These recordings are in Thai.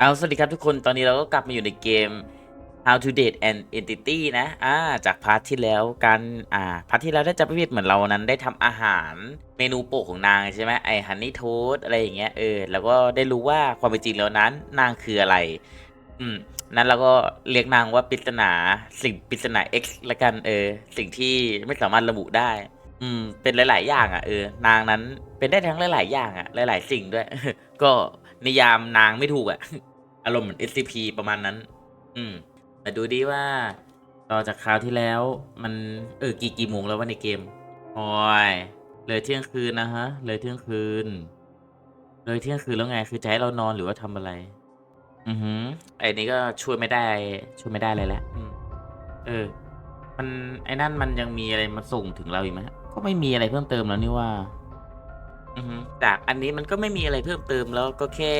เอาสวัสดีครับทุกคนตอนนี้เราก็กลับมาอยู่ในเกม How to Date an Entity นะอ่าจากพาร์ทที่แล้วการอ่าพาร์ทที่แล้วถ้าจะไม่ผิดเหมือนเรานั้นได้ทำอาหารเมนูโปรของนางใช่ไหมไอฮันนี่โทสอะไรอย่างเงี้ยเออแล้วก็ได้รู้ว่าความเป็นจริงแล้วนั้นนางคืออะไร อืมนั้นเราก็เรียกนางว่าปริศนาสิ่งปริศนา X ละกันเออ สิ่งที่ไม่สามารถระบุได้ อืม เป็นหลาย ๆ อย่างอะเออนางนั้นเป็นได้ทั้งหลาย ๆ อย่างอะหลาย ๆ สิ่งด้วย ก็นิยามนางไม่ถูกอะ อารมณ์เหมือน SCP ประมาณนั้น อืมมาดูดิว่า ต่อจากคราวที่แล้วมัน เออ กี่กี่โมงแล้วว่าในเกมโอ้ยเลยเที่ยงคืนนะฮะ เลยเที่ยงคืน เลยเที่ยงคืนแล้วไง คือจะให้เรานอนหรือว่าทำอะไร อือหือไอ้นี้ก็ช่วยไม่ได้ ช่วยไม่ได้เลยแหละเออ มันไอ้นั่นมันยังมีอะไรมาส่งถึงเราอีกไหมก็ไม่มีอะไรเพิ่มเติมแล้วนี่ว่า อือฮึจากอันนี้มันก็ไม่มีอะไรเพิ่มเติมแล้วก็แค่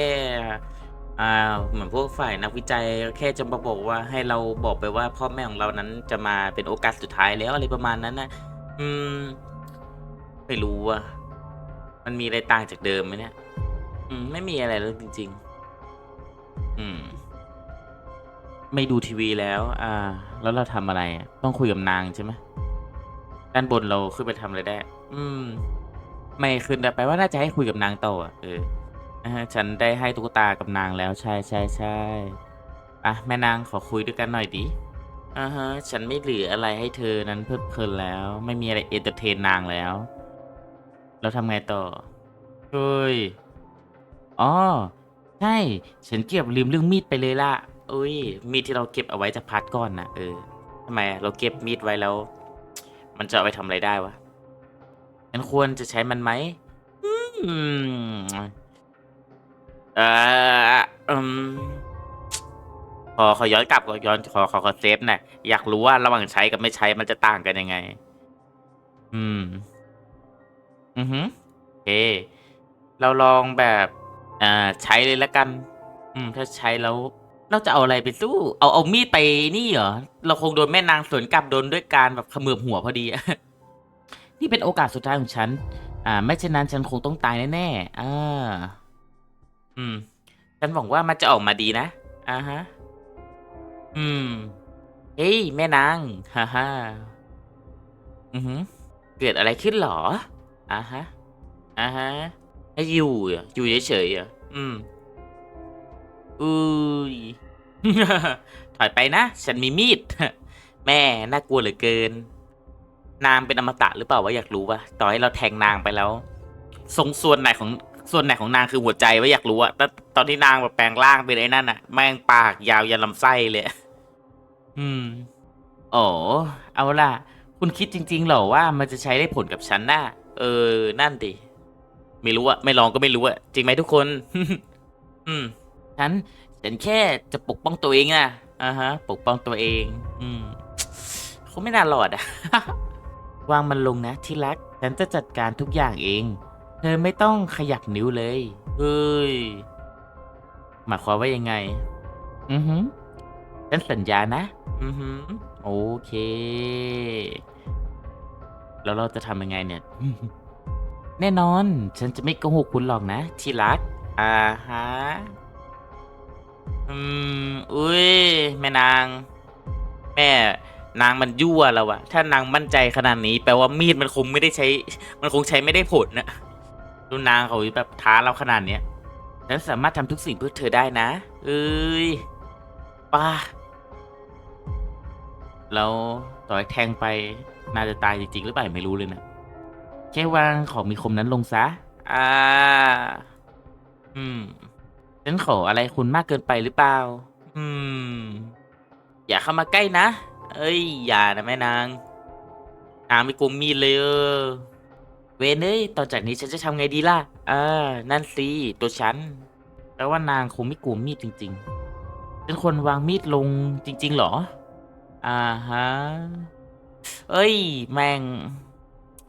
อ่าเหมือนพวกฝ่ายนักวิจัยแค่จะมาบอกว่าให้เราบอกไปว่าพ่อแม่ของเรานั้นจะมาเป็นโอกาสสุดท้ายแล้วอะไรประมาณนั้นนะอืมไม่รู้ว่ามันมีอะไรต่างจากเดิมไหมเนี่ย อืม ไม่มีอะไรแล้วจริง ๆ อืม ไม่ดูทีวีแล้ว อ่า แล้วเราทำอะไร ต้องคุยกับนางใช่ไหมด้านบนเราขึ้นไปทำอะไรได้ อืม ไม่ขึ้นแต่ไปลว่าน่าจะให้คุยกับนางต่ออะเออ ฉันได้ให้ตุ๊กตากับนางแล้วใช่ใช่ใช่อะแม่นางขอคุยด้วยกันหน่อยดิอ่าฮะฉันไม่เหลืออะไรให้เธอนั้นเพลิดเพลินแล้ว ไม่มีอะไรเอนเตอร์เทนนางแล้วแล้วทำไงต่อเฮ้ยอ๋อใช่ ฉันเก็บลืมเรื่องมีดไปเลยล่ะอุ้ยมีดที่เราเก็บเอาไว้จากพาร์ทก่อนนะเออทำไมเราเก็บมีดไว้แล้ว มันจะเอาไปทำอะไรได้วะฉันควรจะใช้มันไหมอืม เอออืมขอขอย้อนกลับขอย้อนขอขอขอเซฟหน่อยอยากรู้ว่าระหว่างใช้กับไม่ใช้มันจะต่างกันยังไง อืม อือฮึโอเค เราลองแบบ อ่า ใช้เลยละกัน อืม ถ้าใช้แล้ว เราจะเอาอะไรไปสู้ เอาเอามีดไปนี่เหรอ เราคงโดนแม่นางสวนกลับโดนด้วยการแบบขมือบหัวพอดี นี่เป็นโอกาสสุดท้ายของฉัน อ่า ไม่เช่นนั้นฉันคงต้องตายแน่ๆอ่า อืม ฉันหวังว่ามันจะออกมาดีนะ อ่าฮะ อืม เฮ้ย แม่นาง ฮ่าฮ่าอือหือเกิดอะไรขึ้นหรอ อ่าฮะ อ่าฮะ ให้อยู่อะอยู่เฉยๆอะอืม อุ้ย ถอยไปนะ ฉันมีมีด แม่ น่ากลัวเหลือเกิน นางเป็นอมตะหรือเปล่าวะอยากรู้วะต่อให้เราแทงนางไปแล้ว ทรงส่วนไหนของ ส่วนไหนของนางคือหัวใจวะอยากรู้อะแต่ตอนที่นางแบบแปลงร่างเป็นไอ้นั่นอะแม่งปากยาวยันลำไส้เลย อืมโอ้เอาล่ะ คุณคิดจริง ๆ เหรอว่ามันจะใช้ได้ผลกับฉันน่ะ เออ นั่นดิ ไม่รู้อะไม่ลองก็ไม่รู้อะจริงไหมทุกคน อืม ฉัน ฉันแค่จะปกป้องตัวเองนะอ่าฮะ ปกป้องตัวเอง อืมเขาไม่น่ารอดอะวางมันลงนะที่รัก ฉันจะจัดการทุกอย่างเอง เธอไม่ต้องขยับนิ้วเลย เฮ้ย หมายความว่ายังไง อือหือฉันสัญญานะ อือหือ โอเค แล้วเราจะทำยังไงเนี่ย แน่นอน ฉันจะไม่โกหกคุณหรอกนะ ที่รัก อ่าฮะ อืม อุ้ย แม่นาง แม่นางมันยั่วเราอะถ้านางมั่นใจขนาดนี้ แปลว่ามีดมันคงไม่ได้ใช้ มันคงใช้ไม่ได้ผลนะ ดูนางเขาแบบท้าเราขนาดเนี้ยฉันสามารถทำทุกสิ่งเพื่อเธอได้นะ เอ้ยป้าแล้วต่อยแทงไปน่าจะตายจริงๆ หรือเปล่าไม่รู้เลยนะแค่วางของมีคมนั้นลงซะ อ่า อืม ฉันขออะไรคุณมากเกินไปหรือเปล่า อืม อย่าเข้ามาใกล้นะ เอ้ย อย่านะแม่นางนางไม่กลัวมีดเลยเออ เวนเอ้ยต่อจากนี้ฉันจะทำไงดีล่ะอ่านั่นสิตัวฉันแปลว่านางคงไม่กลัวมีดจริงๆฉันควรวางมีดลงจริงๆเหรอ อ่าฮะ เอ้ย แม่ง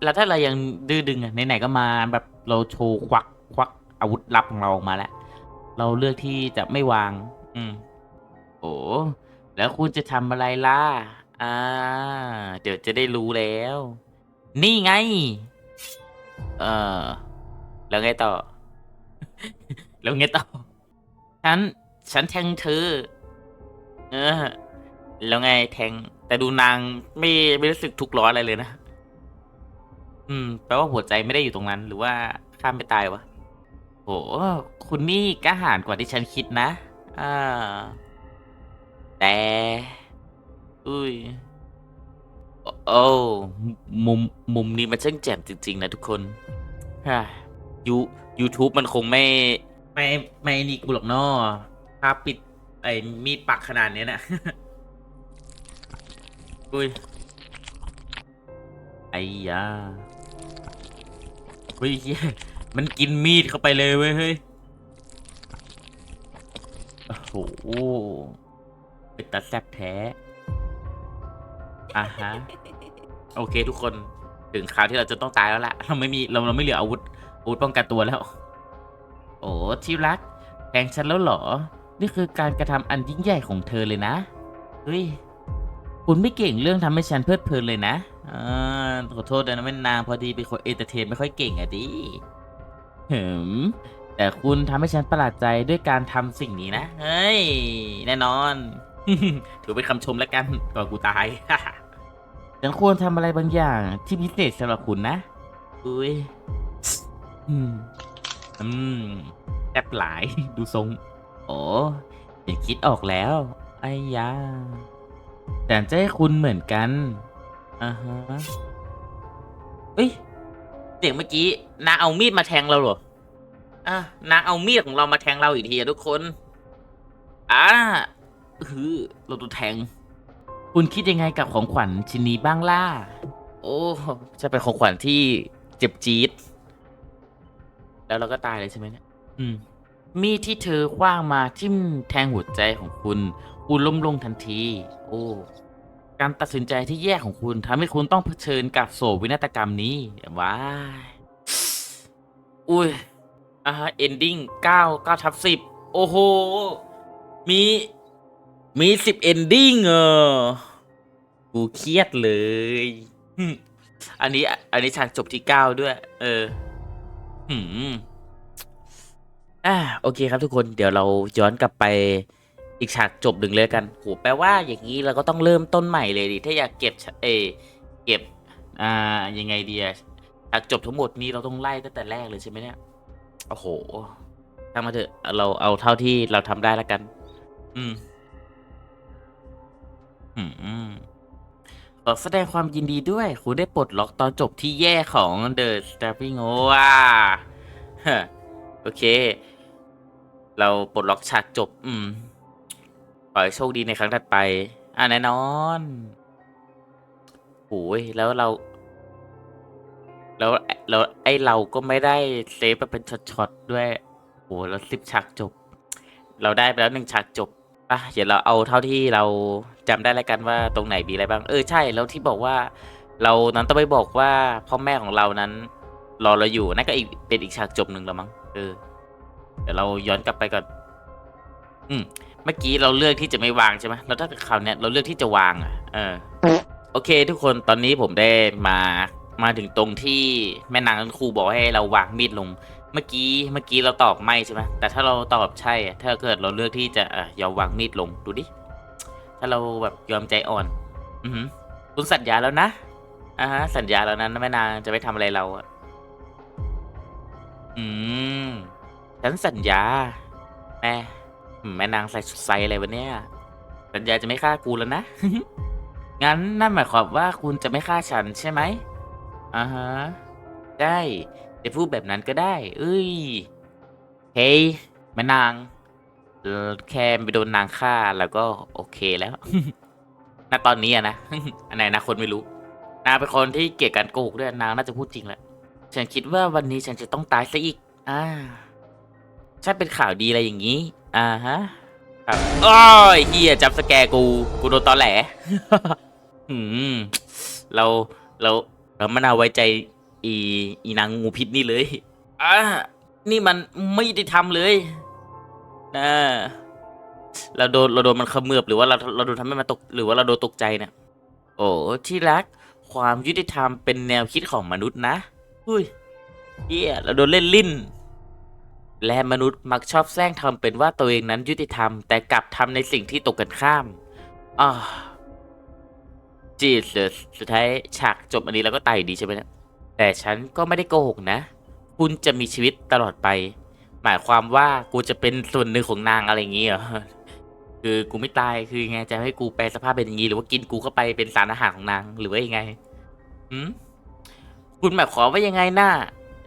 แล้วถ้าเรายังดื้อดึงอะไหนๆก็มาแบบเราโชว์ควักควักอาวุธลับของเราออกมาแล้ว เราเลือกที่จะไม่วาง อืม โอ้แล้วคุณจะทำอะไรล่ะ อ่า เดี๋ยวจะได้รู้แล้ว นี่ไง เออ แล้วไงต่อ แล้วไงต่อ ฉัน ฉันแทงเธอ เออ แล้วไงแทง แต่ดูนางไม่ไม่รู้สึกทุกข์ร้อนอะไรเลยนะ อืม แปลว่าหัวใจไม่ได้อยู่ตรงนั้น หรือว่าข้ามไปตายวะโห คุณนี่กล้าหาญกว่าที่ฉันคิดนะ อ่า แต่ อุ้ย โอ้มุมมุมนี้มันช่างแจ่มจริง ๆ นะทุกคนฮ่ายู YouTube มันคงไม่ ไม่ไม่นี่กูหรอกเนอภาพปิด ไอ้มีดปักขนาดเนี้ยนะอุ้ยไอ้ยาเฮ้ยเหี้ยมันกินมีดเข้าไปเลยเว้ยเฮ้ยโอ้โหเป็นตาแซบแท้ อ่าฮะ โอเคทุกคนถึงคราวที่เราจะต้องตายแล้วล่ะ เราไม่มีเราเราไม่เหลืออาวุธอาวุธป้องกันตัวแล้ว โอ้ที่รักแทงฉันแล้วเหรอ นี่คือการกระทำอันยิ่งใหญ่ของเธอเลยนะ เฮ้ย คุณไม่เก่งเรื่องทำให้ฉันเพลิดเพลินเลยนะอ่าขอโทษด้วยนะแม่นางพอดีเป็นคนเอนเตอร์เทนไม่ค่อยเก่งอะดิเหิมแต่คุณทำให้ฉันประหลาดใจด้วยการทำสิ่งนี้นะ เฮ้ย แน่นอน ถือเป็นคำชมแล้วกันก่อนกูตาย ฉันควรทำอะไรบางอย่างที่พิเศษสำหรับคุณนะ อุ้ย อืม อืมแอบหลายดูทรง โอ้ฉันคิดออกแล้ว ไอ้ยาแต่จะให้คุณเหมือนกัน อ่าฮะเฮ้ย เสียงเมื่อกี้นางเอามีดมาแทงเราเหรอ อะนางเอามีดของเรามาแทงเราอีกทีอะทุกคน อ่าฮือเราตัวแทง คุณคิดยังไงกับของขวัญชิ้นนี้บ้างล่ะ โอ้จะเป็นของขวัญที่เจ็บจี๊ด แล้วเราก็ตายเลยใช่ไหมเนี่ย อืม มีดที่เธอคว้างมาทิ่มแทงหัวใจของคุณ คุณล้มลงทันที โอ้ การตัดสินใจที่แย่ของคุณทำให้คุณต้องเผชิญกับโศกวินาฏกรรมนี้ว้ายอุ้ยอ่าฮะเอนดิ้งเก้าเก้าทับสิบ โอ้โห มี มีสิบเอนดิ้งเออ กูเครียดเลยหึอันนี้ อันนี้ฉากจบที่เก้าด้วย เออ หืมอ่าโอเคครับทุกคน เดี๋ยวเราย้อนกลับไปอีกฉากจบหนึ่งเลยกันโหแปลว่าอย่างนี้เราก็ต้องเริ่มต้นใหม่เลยดิ ถ้าอยากเก็บฉเออเก็บ อ่า ยังไงดีอะฉากจบทั้งหมดนี้เราต้องไล่ตั้งแต่แรกเลยใช่ไหมเนี่ย โอ้โหทำมาเถอะ เราเอาเท่าที่เราทำได้แล้วกัน อืม อืมขอแสดงความยินดีด้วย คุณได้ปลดล็อกตอนจบที่แย่ของ The Stabbing โอ้ว้าโอเค เราปลดล็อกฉากจบ อืมขอให้โชคดีในครั้งถัดไป อ่าแน่นอนโอ้ยแล้วเรา แล้วแล้วไอเราก็ไม่ได้เซฟมาเป็นช็อตๆด้วยโอ้เราสิบฉากจบ เราได้ไปแล้วหนึ่งฉากจบ อะเดี๋ยวเราเอาเท่าที่เราจำได้แล้วกันว่าตรงไหนมีอะไรบ้าง เออใช่แล้วที่บอกว่า เรานั้นต้องไปบอกว่าพ่อแม่ของเรานั้น รอเราอยู่นั่นก็อีกเป็นอีกฉากจบหนึ่งแล้วมั้งเออเดี๋ยวเราย้อนกลับไปก่อน อืม เมื่อกี้เราเลือกที่จะไม่วางใช่ไหมแล้วถ้าคราวเนี้ยเราเลือกที่จะวางอะ เออ โอเค ทุกคนตอนนี้ผมได้มามาถึงตรงที่แม่นางทั้งครูบอกให้เราวางมีดลง เมื่อกี้เมื่อกี้เราตอบไม่ใช่ไหมแต่ถ้าเราตอบใช่อะถ้าเกิดเราเลือกที่จะเอ่อยอมวางมีดลงดูดิ ถ้าเราแบบยอมใจอ่อน อือหือคุณสัญญาแล้วนะอ่าฮะสัญญาแล้วนะแม่นางจะไม่ทำอะไรเราอะอืมฉันสัญญา แม่อืมแม่นางใส่ชุดไซส์อะไรวะเนี่ย สัญญาจะไม่ฆ่ากูแล้วนะ งั้นนั่นหมายความว่าคุณจะไม่ฆ่าฉันใช่ไหมอ่าฮะ ได้ จะพูดแบบนั้นก็ได้ เอ้ย เฮ้ยแม่นาง แค่ไปโดนนางฆ่าแล้วก็โอเคแล้ว ณ ตอนนี้อะนะ อันไหนนะคนไม่รู้ นางเป็นคนที่เกลียดการโกหกด้วยนางน่าจะพูดจริงแหละ ฉันคิดว่าวันนี้ฉันจะต้องตายซะอีก อ่าถ้าเป็นข่าวดีอะไรอย่างนี้ อ่าฮะ ครับอ้อยเฮียจับสแกกู กูโดนตอแหล อืม เรา เรา เราไม่น่าไว้ใจ อีอีนางงูพิษนี่เลยอ่านี่มันไม่ได้ทำเลยนะเราโดนเราโดนมันเขมือบหรือว่าเราเราโดนทำให้มันตกหรือว่าเราโดนตกใจเนี่ยโอ้ที่รักความยุติธรรมเป็นแนวคิดของมนุษย์นะอุ้ยเฮียเราโดนเล่นลิ้น และมนุษย์มักชอบแซงทำเป็นว่าตัวเองนั้นยุติธรรมแต่กลับทำในสิ่งที่ตกกันข้ามอ่าจีสสุดท้ายฉากจบอันนี้แล้วก็ตายดีใช่ไหมเนะ แต่ฉันก็ไม่ได้โกหกนะ คุณจะมีชีวิตตลอดไป หมายความว่ากูจะเป็นส่วนหนึ่งของนางอะไรอย่างงี้เหรอคือกูไม่ตายคือไงจะให้กูแปลสภาพเป็นอย่างนี้หรือว่ากินกูเข้าไปเป็นสารอาหารของนางหรือว่ายังไงหืมคุณหมายความว่ายังไงน่า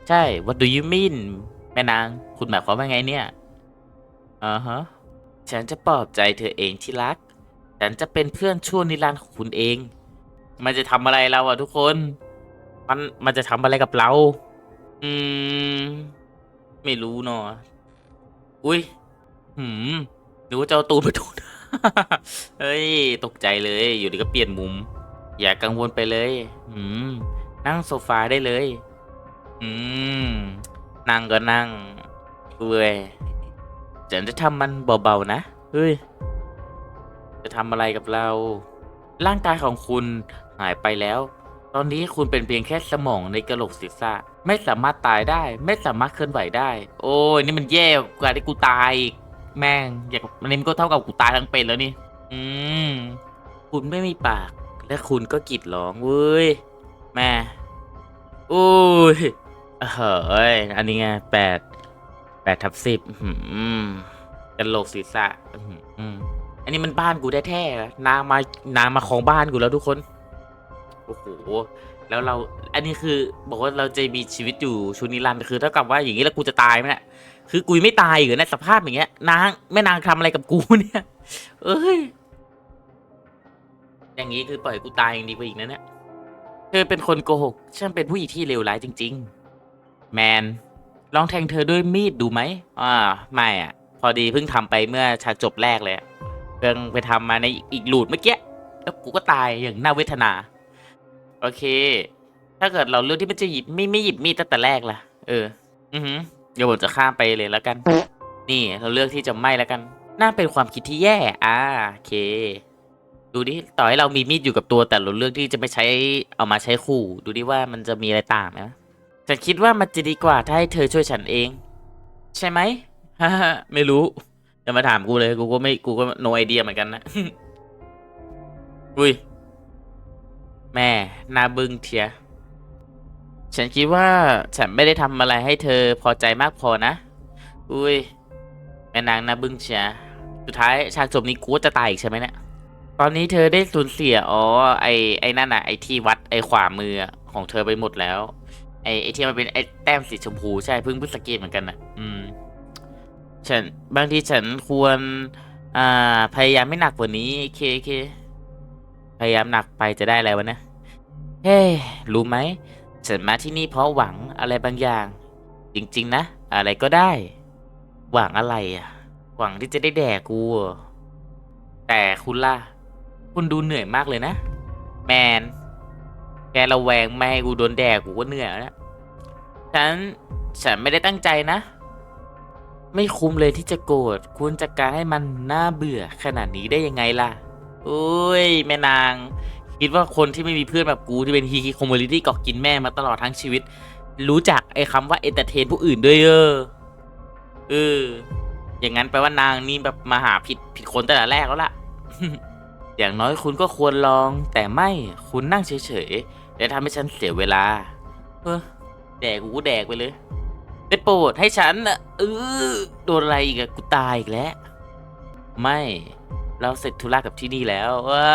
ใช่ what do you mean แม่นาง คุณหมายความว่าไงเนี่ยอ่าฮะฉันจะปลอบใจเธอเองที่รัก ฉันจะเป็นเพื่อนชั่วนิรันดร์ของคุณเอง มันจะทำอะไรเราอะทุกคน มันมันจะทำอะไรกับเรา อืม ไม่รู้เนาะอุ้ย หืมนึกว่าจะเอาตูนมาดูดเฮ้ย ตกใจเลย อยู่ดีก็เปลี่ยนมุม อย่ากังวลไปเลยหืม นั่งโซฟาได้เลย อืม นั่งก็นั่งเว้ยฉันจะทำมันเบาๆนะ เฮ้ย จะทำอะไรกับเรา ร่างกายของคุณหายไปแล้ว ตอนนี้คุณเป็นเพียงแค่สมองในกระโหลกศีรษะไม่สามารถตายได้ ไม่สามารถเคลื่อนไหวได้ โอ้ยนี่มันแย่กว่าที่กูตายอีกแม่งอยากมันนี่มันก็เท่ากับกูตายทั้งเป็นแล้วนี่ อืมคุณไม่มีปาก และคุณก็กรีดร้องเว้ยแม่โอ้ยเฮ้ยอันนี้ไงแปดแปดทับสิบกระโหลกศีรษะอันนี้มันบ้านกูแท้ๆนางมานางมาของบ้านกูแล้วทุกคน โอ้โหแล้วเราอันนี้คือบอกว่าเราจะมีชีวิตอยู่ชุนิรันคือเท่ากับว่าอย่างนี้แล้วกูจะตายไหมเนี่ยคือกูไม่ตายอยู่ในสภาพอย่างเงี้ยนางแม่นางทำอะไรกับกูเนี่ย เอ้ยอย่างนี้คือปล่อยกูตายอย่างดีกว่าอีกนะเนี่ยเธอเป็นคนโกหกฉันเป็นผู้หญิงที่เลวร้ายจริง ๆ แมนลองแทงเธอด้วยมีดดูไหมอ่าไม่อะ พอดีเพิ่งทำไปเมื่อฉากจบแรกเลยเพิ่งไปทำมาในอีกหลูดเมื่อกี้แล้วกูก็ตายอย่างน่าเวทนา โอเค ถ้าเกิดเราเลือกที่มันจะหยิบไม่ไม่หยิบมีดตั้งแต่แรกล่ะ เออ อือหือเดี๋ยวผมจะข้ามไปเลยแล้วกัน นี่เราเลือกที่จะไม่แล้วกัน น่าเป็นความคิดที่แย่ อ่าโอเค ดูดิ ต่อให้เรามีมีดอยู่กับตัว แต่เราเลือกที่จะไม่ใช้เอามาใช้ขู่ ดูดิว่ามันจะมีอะไรต่างไหมฉันคิดว่ามันจะดีกว่าถ้าให้เธอช่วยฉันเอง ใช่ไหมฮ่าฮไม่รู้อย่ามาถามกูเลย กูก็ไม่ กูก็โนไอเดียเหมือนกันนะ อุ้ย แม่นาบึ้งเทีย ฉันคิดว่าฉันไม่ได้ทำอะไรให้เธอพอใจมากพอนะ อุ้ยแม่นางนาบึ้งเชียสุดท้ายฉากจบนี้กูจะตายอีกใช่ไหมเนี่ย ตอนนี้เธอได้สูญเสียอ๋อไอไอนั่นน่ะไอที่วัดไอขวามือของเธอไปหมดแล้ว ไอไอที่มันเป็นไอแต้มสีชมพูใช่เพิ่งเพิ่งสังเกตเหมือนกันน่ะอืม ฉันบางทีฉันควร อ่าพยายามไม่หนักกว่านี้โอเคโอเค พยายามหนักไปจะได้อะไรวะนี่ยเฮ้รู้ไหม ฉันมาที่นี่เพราะหวังอะไรบางอย่าง จริงๆนะ อะไรก็ได้ หวังอะไรอะ หวังที่จะได้แดกกู แต่คุณล่ะ คุณดูเหนื่อยมากเลยนะ แมน แกระแวงไม่ให้กูโดนแดกกูก็เหนื่อยแล้วฉัน ฉันไม่ได้ตั้งใจนะ ไม่คุ้มเลยที่จะโกรธ คุณจัดการให้มันน่าเบื่อขนาดนี้ได้ยังไงล่ะ อุ้ย แม่นาง คิดว่าคนที่ไม่มีเพื่อนแบบกูที่เป็นฮีคีคอมมูนิตี้กาะกินแม่มาตลอดทั้งชีวิต รู้จักไอ้คำว่าเอนเตอร์เทนผู้อื่นด้วยเออเออ อย่างนั้นแปลว่านางนี่แบบมาหาผิดผิดคนแต่ละแรกแล้วล่ะ อย่างน้อยคุณก็ควรลอง แต่ไม่คุณนั่งเฉยๆและทำให้ฉันเสียเวลาเออแดกกูก็แดกไปเลยได้โปรดให้ฉันน่ะเออโดนอะไรอีกอะกูตายอีกแล้ว ไม่ เราเสร็จธุระกับที่นี่แล้วว้า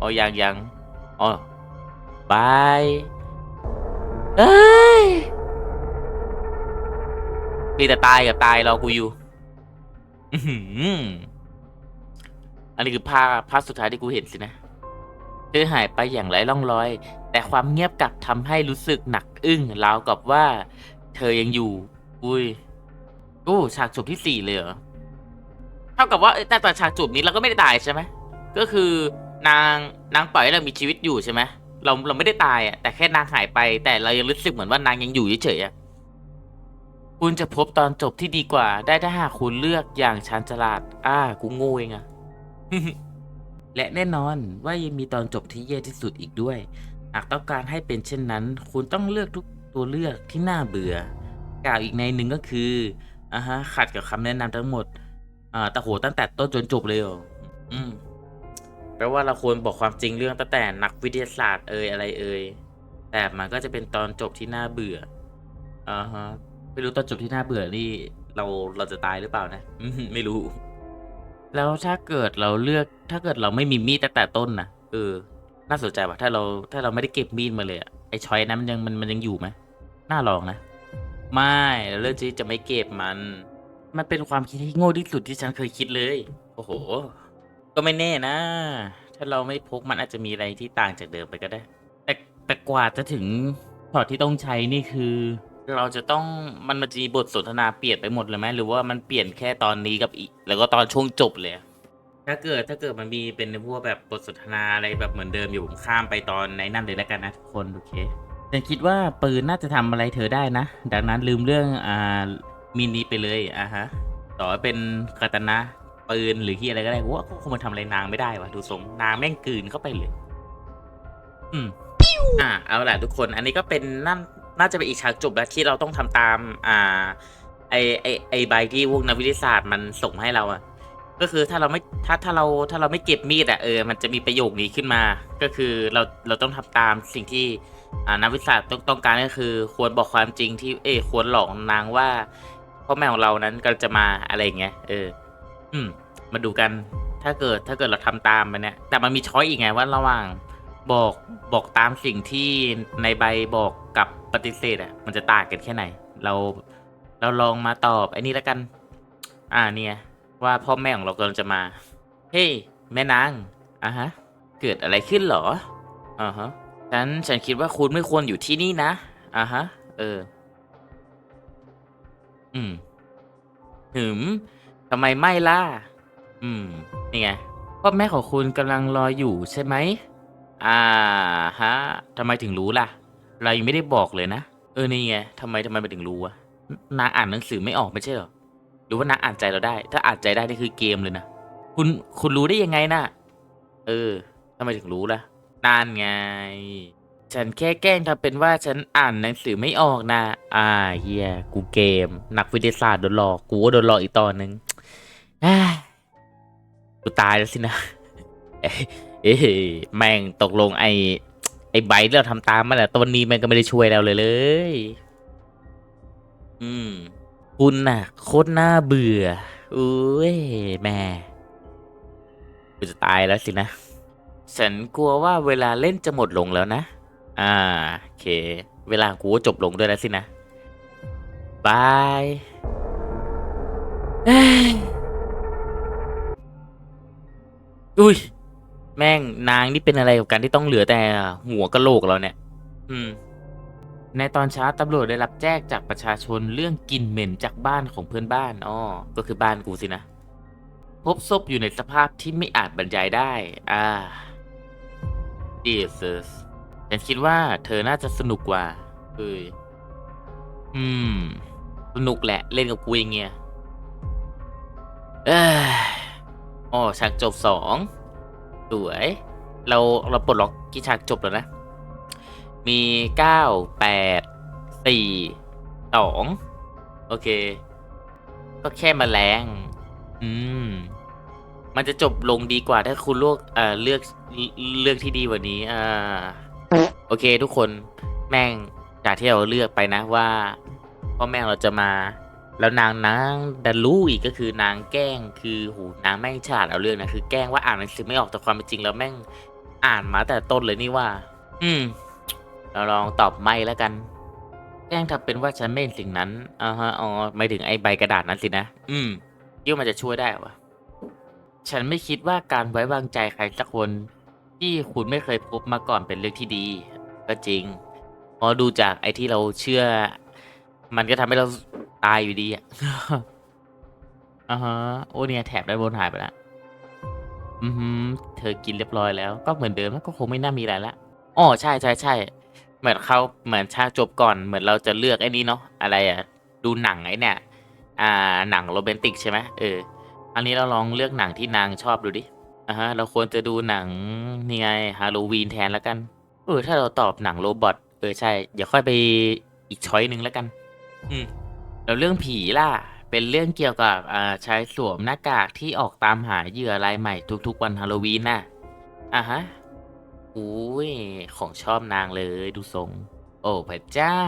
อ๋อยังยังอ๋อบายเอ้ยมีแต่ตายกับตายรอกูอยู่อือหึอันนี้คือภาพภาพสุดท้ายที่กูเห็นสินะเธอหายไปอย่างไร้ร่องรอย แต่ความเงียบกลับทำให้รู้สึกหนักอึ้งราวกับว่า เธอยังอยู่ อุ้ยโอ้ฉากจบที่สี่เลยเหรอากับว่าแต่แต่ฉากจูบนี้เราก็ไม่ได้ตายใช่ไหมก็คือนางนางปล่อยให้เรามีชีวิตอยู่ใช่ไหมเราเราไม่ได้ตายอะแต่แค่นางหายไป แต่เรายังรู้สึกเหมือนว่านางยังอยู่เฉยๆอะคุณจะพบตอนจบที่ดีกว่า ได้ถ้าหากคุณเลือกอย่างชาญฉลาด อ่า กูโง่เองอะและแน่นอนว่ายังมีตอนจบที่แย่ที่สุดอีกด้วย หากต้องการให้เป็นเช่นนั้น คุณต้องเลือกทุกตัวเลือกที่น่าเบื่อ กล่าวอีกในหนึ่งก็คืออ่าฮะขัดกับคำแนะนำทั้งหมด อ่าแต่โหตั้งแต่ต้นจนจบเลยเหรออืมแปลว่าเราควรบอกความจริงเรื่องตั้งแต่นักวิทยาศาสตร์เอ่ยอะไรเอ่ยแต่มันก็จะเป็นตอนจบที่น่าเบื่ออ่าฮะไม่รู้ตอนจบที่น่าเบื่อนี่ เราเราจะตายหรือเปล่านะไม่รู้ แล้วถ้าเกิดเราเลือก ถ้าเกิดเราไม่มีมีดตั้งแต่ต้นนะเออ น่าสนใจว่ะถ้าเราถ้าเราไม่ได้เก็บมีดมาเลยอะไอช้อยนั้นมันยังมันมันยังอยู่ไหมน่าลองนะ ไม่เราเลือกที่จะไม่เก็บมัน มันเป็นความคิดที่โง่ที่สุดที่ฉันเคยคิดเลย โอ้โห ก็ไม่แน่นะ ถ้าเราไม่พกมันอาจจะมีอะไรที่ต่างจากเดิมไปก็ได้ แต่แต่กว่าจะถึงช็อตที่ต้องใช้นี่คือ เราจะต้องมันมันจะมีบทสนทนาเปลี่ยนไปหมดเลยไหมหรือว่ามันเปลี่ยนแค่ตอนนี้กับอีก แล้วก็ตอนช่วงจบเลย ถ้าเกิดถ้าเกิดมันมีเป็นพวกแบบบทสนทนาอะไรแบบเหมือนเดิมอยู่ผมข้ามไปตอนในนั่นเลยแล้วกันนะทุกคนโอเคฉันคิดว่าปืนน่าจะทำอะไรเธอได้นะ ดังนั้นลืมเรื่องอ่า มินิไปเลยอะฮะ ต่อเป็นคาตานะปืนหรือที่อะไรก็ได้ว่าก็คงมาทำอะไรนางไม่ได้วะดูทรงนางแม่งกลืนเข้าไปเลย อืมอ่าเอาละทุกคน อันนี้ก็เป็นน่าน่าจะเป็นอีกฉากจบแล้วที่เราต้องทำตาม อ่า ไอไอไอใบที่พวกนักวิทยาศาสตร์มันส่งให้เราอะก็คือถ้าเราไม่ถ้าถ้าเราถ้าเราไม่เก็บมีดอะเออ มันจะมีประโยคนี้ขึ้นมา ก็คือเราเราต้องทำตามสิ่งที่อ่านักวิทยาศาสตร์ต้องต้องการก็คือ ควรบอกความจริงที่เออควรหลอกนางว่า พ่อแม่ของเรานั้นก็จะมาอะไรอย่างเงี้ยเออ อืม มาดูกันถ้าเกิดถ้าเกิดเราทำตามมันเนี่ย แต่มันมีช้อยอีกไงว่าระหว่างบอกบอกตามสิ่งที่ในใบบอกกับปฏิเสธอะ มันจะต่างกันแค่ไหน เราเราลองมาตอบไอ้นี่แล้วกัน อ่าเนี่ย ว่าพ่อแม่ของเรากำลังจะมา เฮ้ย แม่นางอะฮะ เกิดอะไรขึ้นหรออ่าฮะฉันฉันคิดว่าคุณไม่ควรอยู่ที่นี่นะอ่าฮะ เออ อืม หืมทำไมไม่ล่ะ อืม นี่ไงพ่อแม่ของคุณกำลังรออยู่ใช่ไหม อ่าฮะทำไมถึงรู้ล่ะ เรายังไม่ได้บอกเลยนะ เออ นี่ไงทำไมทำไมมันถึงรู้วะนางอ่านหนังสือไม่ออกไม่ใช่เหรอ หรือว่านางอ่านใจเราได้ ถ้าอ่านใจได้นี่คือเกมเลยนะ คุณ คุณรู้ได้ยังไงนะ่ะ เออทำไมถึงรู้ล่ะนานไง ฉันแค่แกล้งทำเป็นว่าฉันอ่านหนังสือไม่ออกนะ อ่าเฮียกูเกม นักวิทยาศาสตร์โดนหลอก กูก็โดนหลอกอีกตอนหนึ่งอ้ากูตายแล้วสินะ เอ้ยเอแม่งตกลงไอ้ไอ้ใบที่เราทำตามมาแหละตัวนี้แม่งก็ไม่ได้ช่วยเราเลยเลย อืม คุณน่ะ โคตรน่าเบื่ออุ้ยแม่กูจะตายแล้วสินะ ฉันกลัวว่าเวลาเล่นจะหมดลงแล้วนะ อ่าโอเค เวลากูก็จบลงด้วยแล้วสินะบายอ้ยอุ้ย แม่งนางนี่เป็นอะไรกับการที่ต้องเหลือแต่หัวกะโหลกเราเนี่ย อืม ในตอนเช้าตำรวจได้รับแจ้งจากประชาชนเรื่องกลิ่นเหม็นจากบ้านของเพื่อนบ้านอ๋อก็คือบ้านกูสินะ พบศพอยู่ในสภาพที่ไม่อาจบรรยายได้ อ่า Jesus ฉันคิดว่าเธอน่าจะสนุกกว่าเอ้ยอืม สนุกแหละ เล่นกับกูอย่างเงี้ยเอ้ยอ๋อฉากจบสองสวย เราเราปลดล็อกกี่ฉากจบแล้วนะ มีเก้าแปดสี่สองโอเค ก็แค่มาแรงอืม มันจะจบลงดีกว่าถ้าคุณเลือกเอ่อเลือกเลือกที่ดีกว่านี้ อ่า โอเคทุกคนแม่งจากที่เราเลือกไปนะว่าพ่อแม่เราจะมา แล้วนางนางดันรู้อีกก็คือนางแกล้งคือหูนางแม่งฉลาดเอาเรื่องนะคือแกล้งว่าอ่านหนังสือไม่ออกแต่ความเป็นจริงแล้วแม่งอ่านมาแต่ต้นเลยนี่ว่า อืม เราลองตอบไม่แล้วกัน แกล้งทำเป็นว่าฉันไม่เห็นสิ่งนั้นอ่าฮะอ๋อไม่ถึงไอ้ใบกระดาษนั้นสินะอืมคิดว่ามันจะช่วยได้วะฉันไม่คิดว่าการไว้วางใจใครสักคน ที่คุณไม่เคยพบมาก่อนเป็นเรื่องที่ดี ก็จริงเพราะดูจากไอ้ที่เราเชื่อ มันก็ทำให้เราตายอยู่ดีอะ อ่าฮะโอ้เนี่ยแถบด้านบนหายไปแล้วอือเธอกินเรียบร้อยแล้ว ก็เหมือนเดิมแล้วก็คงไม่น่ามีอะไรละอ๋อใช่ใช่ใช่เหมือนเขาเหมือนชาจบก่อนเหมือนเราจะเลือกไอ้นี้เนาะอะไรอะดูหนังไอ้เนี่ยอ่าหนังโรแมนติกใช่ไหมเออ อันนี้เราลองเลือกหนังที่นางชอบดูดิอ่าฮะเราควรจะดูหนังนี่ไงฮาโลวีนแทนแล้วกัน เออถ้าเราตอบหนังโรบอทเออใช่ เดี๋ยวค่อยไปอีกช้อยหนึ่งแล้วกัน อืมแล้วเรื่องผีล่ะ เป็นเรื่องเกี่ยวกับอ่าชายสวมหน้ากากที่ออกตามหาเหยื่อรายใหม่ทุกๆวันฮาโลวีนน่ะอะฮะอุ้ยของชอบนางเลยดูทรง โอ้พระเจ้า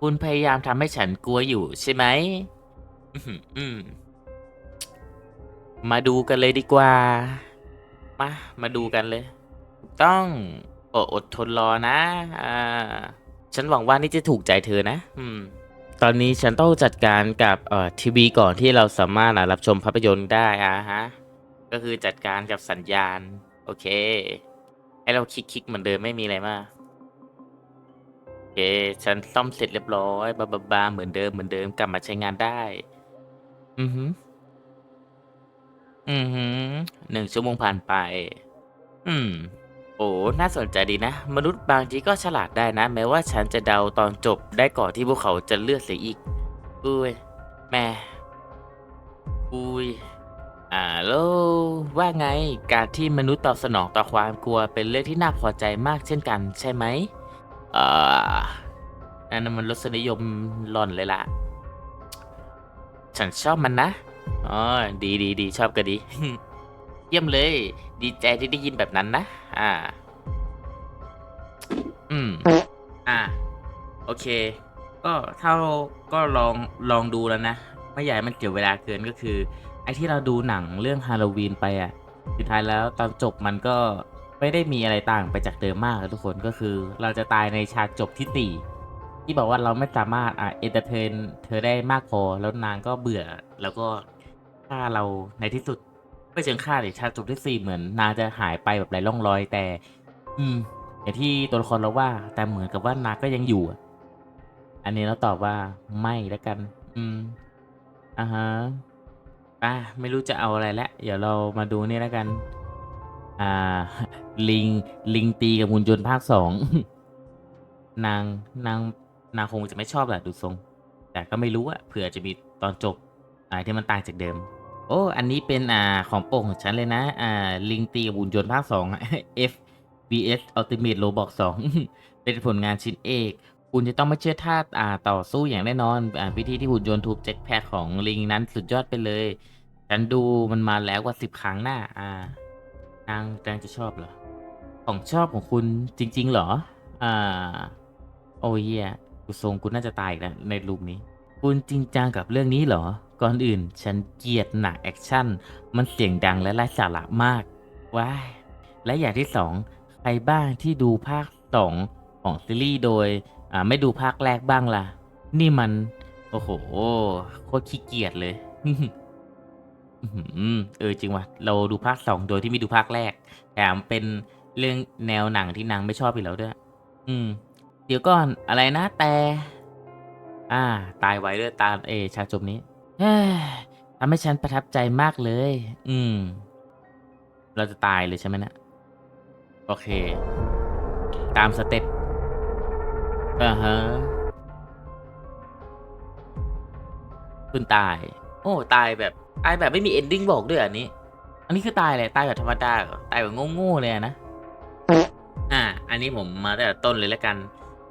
คุณพยายามทำให้ฉันกลัวอยู่ใช่ไหมอื้อหืออืมมาดูกันเลยดีกว่า มา มาดูกันเลย ต้อง ออดทนรอนะอ่าฉันหวังว่านี่จะถูกใจเธอนะ อืม ตอนนี้ฉันต้องจัดการกับเอ่อทีวีก่อนที่เราสามารถอะรับชมภาพยนตร์ได้อะฮะ ก็คือจัดการกับสัญญาณ โอเค ให้เราคลิกๆเหมือนเดิมไม่มีอะไรมาก โอเค ฉันซ่อมเสร็จเรียบร้อยบาบาบาเหมือนเดิมเหมือนเดิมกลับมาใช้งานได้ อือหือ อือหือหนึ่งชั่วโมงผ่านไป อืม โอ้ น่าสนใจดีนะ มนุษย์บางทีก็ฉลาดได้นะ แม้ว่าฉันจะเดาตอนจบได้ก่อนที่พวกเขาจะเลือกเสียอีก อุ้ย แม่ อุ้ยอ่าโลว่าไง การที่มนุษย์ตอบสนองต่อความกลัวเป็นเรื่องที่น่าพอใจมากเช่นกันใช่ไหมเอ่อนั่นมันรสนิยมหล่อนเลยล่ะฉันชอบมันนะ อ๋อ ดีดีดีชอบก็ดี เยี่ยมเลย ดีใจที่ได้ยินแบบนั้นนะ อ่า อืม อ่า โอเค ก็เท่าก็ลองลองดูแล้วนะ ไม่อยากให้มันเกี่ยวเวลาเกินก็คือ ไอ้ที่เราดูหนังเรื่องฮาโลวีนไปอะ สุดท้ายแล้วตอนจบมันก็ไม่ได้มีอะไรต่างไปจากเดิมมากทุกคนก็คือ เราจะตายในฉากจบที่สี่ที่บอกว่าเราไม่สามารถอะเอนเตอร์เทนเธอได้มากพอแล้วนางก็เบื่อ แล้วก็ฆ่าเราในที่สุด ไม่เชิงฆ่าเลยฉากจบที่สี่เหมือนนางจะหายไปแบบไร้ร่องรอยแต่ อืมอย่างที่ตัวละครเราว่า แต่เหมือนกับว่านางก็ยังอยู่อะอันนี้เราตอบว่าไม่แล้วกัน อืมอ่าฮะอะไม่รู้จะเอาอะไรแล้วเดี๋ยวเรามาดูนี่แล้วกัน อ่า ลิงลิงตีกับหุ่นยนต์ภาคสองนางนางนางคงจะไม่ชอบแหละดูทรง แต่ก็ไม่รู้อะเผื่อจะมีตอนจบอะไรที่มันต่างจากเดิม โอ้ อันนี้เป็นอ่าของโปรของฉันเลยนะ อ่า ลิงตีกับหุ่นยนต์ภาคสอง F vs Ultimate Roblox 2 เป็นผลงานชิ้นเอก คุณจะต้องไม่เชื่อท่าอ่าต่อสู้อย่างแน่นอน อ่าวิธีที่หุ่นยนต์ทุบแจ็คแพดของลิงนั้นสุดยอดไปเลย ฉันดูมันมาแล้วกว่าสิบครั้งหน้า อ่านางนางจะชอบเหรอ ของชอบของคุณจริง ๆ เหรอ อ่า โอ้ยเหี้ยกูทรงกูน่าจะตายอีกแล้วในรูปนี้ คุณจริงจังกับเรื่องนี้เหรอ ก่อนอื่นฉันเกลียดหนักแอคชั่น มันเสียงดังและไร้สาระมาก ว้าย และอย่างที่สองใครบ้างที่ดูภาคสองของซีรีส์โดยอ่าไม่ดูภาคแรกบ้างล่ะ นี่มัน โอ้โห โคตรขี้เกียจเลยเออจริงว่ะ เราดูภาคสองโดยที่ไม่ดูภาคแรก แถมเป็นเรื่องแนวหนังที่นางไม่ชอบอีกแล้วด้วย อืม เดี๋ยวก่อนอะไรนะแต่ อ่า ตายไวด้วยตามเอชาจบนี้ทำให้ฉันประทับใจมากเลย อืม เราจะตายเลยใช่ไหมนะโอเค ตามสเต็ปอ่าฮะคุณตาย โอ้ ตายแบบตายแบบไม่มีเอนดิ้งบอกด้วยอันนี้ อันนี้คือตายเลยตายแบบธรรมดาตายแบบโง่ๆเลยนะ อ่า อันนี้ผมมาตั้งแต่ต้นเลยแล้วกัน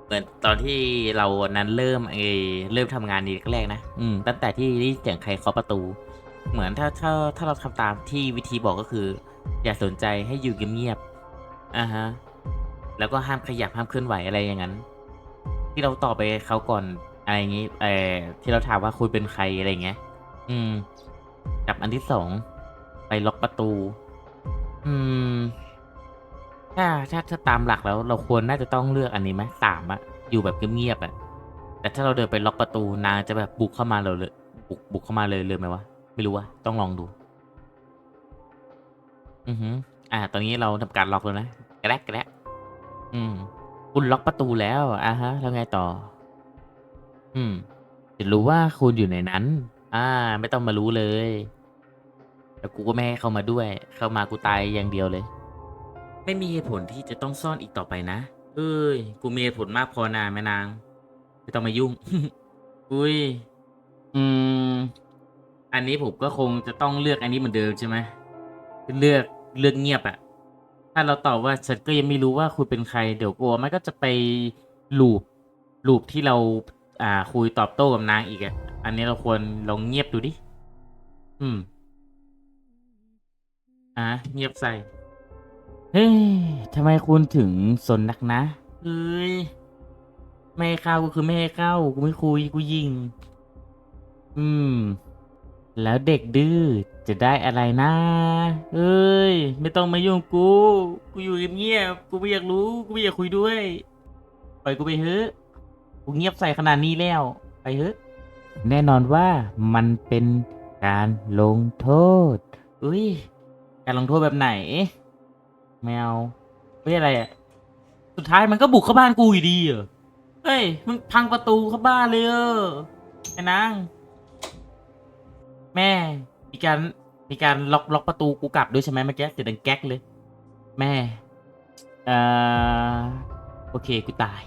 เหมือนตอนที่เราวันนั้นเริ่มเออเริ่มทำงานนี้แรกๆนะอืมตั้งแต่ที่ได้ยินเสียงใครเคาะประตู เหมือนถ้าถ้าถ้าเราทำตามที่วิธีบอกก็คือ อย่าสนใจให้อยู่เงียบๆอ่าฮะ แล้วก็ห้ามขยับห้ามเคลื่อนไหวอะไรอย่างนั้น ที่เราตอบไปเขาก่อนอะไรอย่างงี้เออที่เราถามว่าคุณเป็นใครอะไรอย่างเงี้ย อืม กับอันที่สองไปล็อกประตู อืม ถ้าถ้าถ้าตามหลักแล้ว เราควรน่าจะต้องเลือกอันนี้ไหมสามอะอยู่แบบเงียบๆอะแต่ถ้าเราเดินไปล็อกประตูนางจะแบบบุกเข้ามาเราเลยบุกบุกเข้ามาเลยเลยไหมวะไม่รู้วะต้องลองดู อือฮึอ่า ตอนนี้เราทำการล็อกแล้วนะกระแรกกระแรกอืม คุณล็อกประตูแล้วอ่าฮะแล้วไงต่อ อืมจะรู้ว่าคุณอยู่ในนั้น อ่า ไม่ต้องมารู้เลยแต่กูก็ไม่ให้เข้ามาด้วย เข้ามากูตายอย่างเดียวเลย ไม่มีเหตุผลที่จะต้องซ่อนอีกต่อไปนะ เอ้ย กูมีเหตุผลมากพอนาแม่นาง ไม่ต้องมายุ่ง อุ้ย อืม อันนี้ผมก็คงจะต้องเลือกอันนี้เหมือนเดิมใช่ไหมเลือกเลือกเงียบอะถ้าเราตอบว่าฉันก็ยังไม่รู้ว่าคุณเป็นใคร เดี๋ยวกลัวมันก็จะไปลูปลูปที่เราอ่าคุยตอบโต้กับนางอีกอะอันนี้เราควรลองเงียบดูดิ อืม อะเงียบใส่ เฮ้ยทำไมคุณถึงสนนักนะเฮ้ยไม่ให้เข้าก็คือไม่ให้เข้ากูไม่คุยกูยิง อืม แล้วเด็กดื้อจะได้อะไรนะเอ้ย ไม่ต้องมายุ่งกู กูอยู่เงียบๆกูไม่อยากรู้ กูไม่อยากคุยด้วย ปล่อยกูไปเถอะกูเงียบใส่ขนาดนี้แล้ว ไปเถอะ แน่นอนว่ามันเป็นการลงโทษ อุ้ย การลงโทษแบบไหน แมวไม่อะไรอะ สุดท้ายมันก็บุกเข้าบ้านกูอยู่ดีเหรอ เฮ้ย มึงพังประตูเข้าบ้านเลยเออไอ้นาง แม่ มีการ มีการล็อกล็อกประตูกูกลับด้วยใช่ไหมเมื่อกี้เสียงดังแก๊กเลย แม่ เอ่อ โอเค กูตาย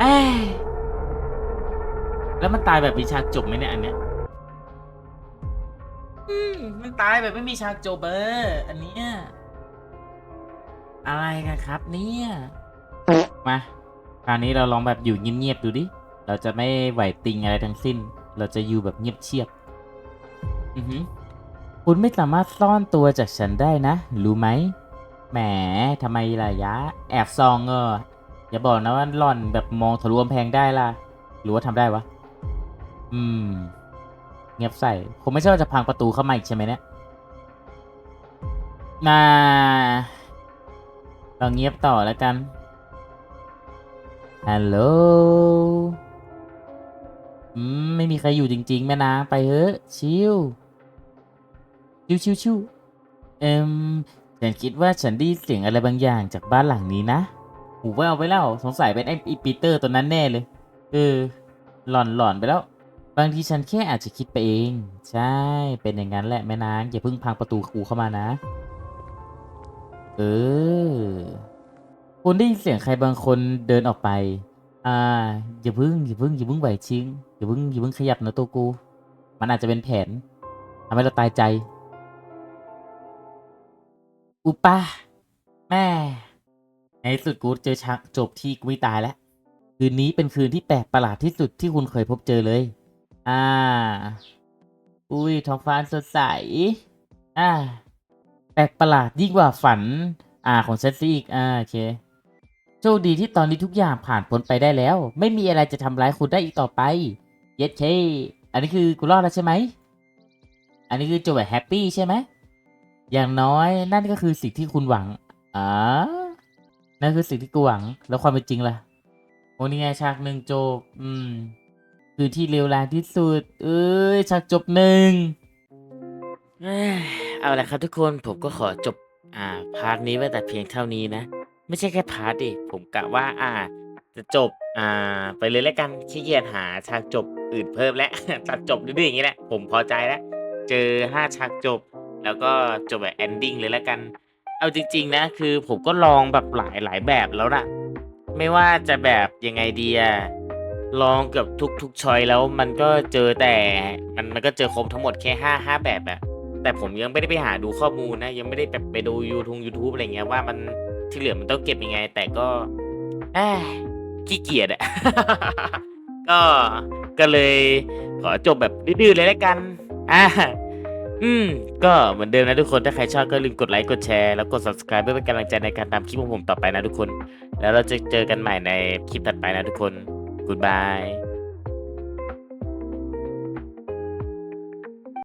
เอ้แล้วมันตายแบบมีฉากจบไหมเนี่ยอันเนี้ยมมันตายแบบไม่มีฉากจบเอออันเนี้ย อะไรกันครับ เนี่ย มาคราวนี้เราลองแบบอยู่เงียบๆดูดิ เราจะไม่ไหวติงอะไรทั้งสิ้น เราจะอยู่แบบเงียบเชียบ อือหือคุณไม่สามารถซ่อนตัวจากฉันได้นะ รู้ไหม แหมทำไมล่ะยะ แอบซองเอออย่าบอกนะว่าหล่อนแบบมองทะลุกำแพงได้ล่ะ หรือว่าทำได้วะ อืม เงียบใส่คงไม่ใช่ว่าจะพังประตูเข้ามาอีกใช่ไหมเนี่ย น่า เราเงียบต่อแล้วกัน ฮัลโหล อืม ไม่มีใครอยู่จริง ๆ แม่นางไปเถอะ ชิว ชิวชิวชิวเอ็มฉันคิดว่าฉันได้ยินเสียงอะไรบางอย่างจากบ้านหลังนี้นะ หูแววไปแล้ว สงสัยเป็นไอ้ปีเตอร์ตัวนั้นแน่เลย เออ หลอนหลอนไปแล้ว บางทีฉันแค่อาจจะคิดไปเอง ใช่ เป็นอย่างนั้นแหละแม่นางอย่าเพิ่งพังประตูคูเข้ามานะ เออ คุณได้ยินเสียงใครบางคนเดินออกไป อ่า อย่าพิ่งอย่าพิ่งอย่าพิ่งไหวชิงอย่าพิ่งอย่าพิ่งขยับนะตัวกู มันอาจจะเป็นแผนทำให้เราตายใจ อุปาแม่ ในสุดกูเจอชักจบที่กูไม่ตายแล้ว คืนนี้เป็นคืนที่แปลกประหลาดที่สุดที่คุณเคยพบเจอเลย อ่า อุ้ยท้องฟ้าสดใส อ่า แปลกประหลาดยิ่งกว่าฝันอ่าของเซนซี่อีกอ่าโอเคโชคดีที่ตอนนี้ทุกอย่างผ่านพ้นไปได้แล้ว ไม่มีอะไรจะทำร้ายคุณได้อีกต่อไป เย็ดเคอันนี้คือกูรอดแล้วใช่ไหม อันนี้คือจบแบบแฮปปี้ใช่ไหม อย่างน้อยนั่นก็คือสิ่งที่คุณหวังอ่านั่นคือสิ่งที่กูหวัง แล้วความเป็นจริงล่ะโอ้นี่ไงฉากหนึ่งจบ อืม คือที่เลวร้ายที่สุด เอ้ยฉากจบหนึ่ง เอาละครับทุกคนผมก็ขอจบอ่าพาร์ทนี้ไว้แต่เพียงเท่านี้นะ ไม่ใช่แค่พาร์ทดิผมกะว่าอ่า จะจบอ่าไปเลยแล้วกันขี้เกียจหาฉากจบอื่นเพิ่มแล้วฉากจบดื้อๆอย่างนี้แหละ ผมพอใจแล้ว เจอห้าฉากจบ แล้วก็จบแบบแอนดิ้งเลยแล้วกัน เอาจริง ๆ นะ คือผมก็ลองแบบหลายหลายแบบแล้วล่ะไม่ว่าจะแบบยังไงดีอะลองเกือบทุกทุกชอยแล้วมันก็เจอแต่มันมันก็เจอครบทั้งหมดแค่ห้าห้าแบบอะ แต่ผมยังไม่ได้ไปหาดูข้อมูลนะ ยังไม่ได้แบบไปดูยูทูบยูทูบอะไรเงี้ยว่ามันที่เหลือมันต้องเก็บยังไง แต่ก็เอ้ยขี้เกียจอะ ก็ก็เลยขอจบแบบดื้อๆเลยแล้วกันอ่าอืม ก็เหมือนเดิมนะทุกคน ถ้าใครชอบก็ลืมกดไลค์ กดแชร์ แล้วกด subscribe เพื่อเป็นกำลังใจในการทำคลิปของผมต่อไปนะทุกคน แล้วเราจะเจอกันใหม่ในคลิปถัดไปนะทุกคน goodbye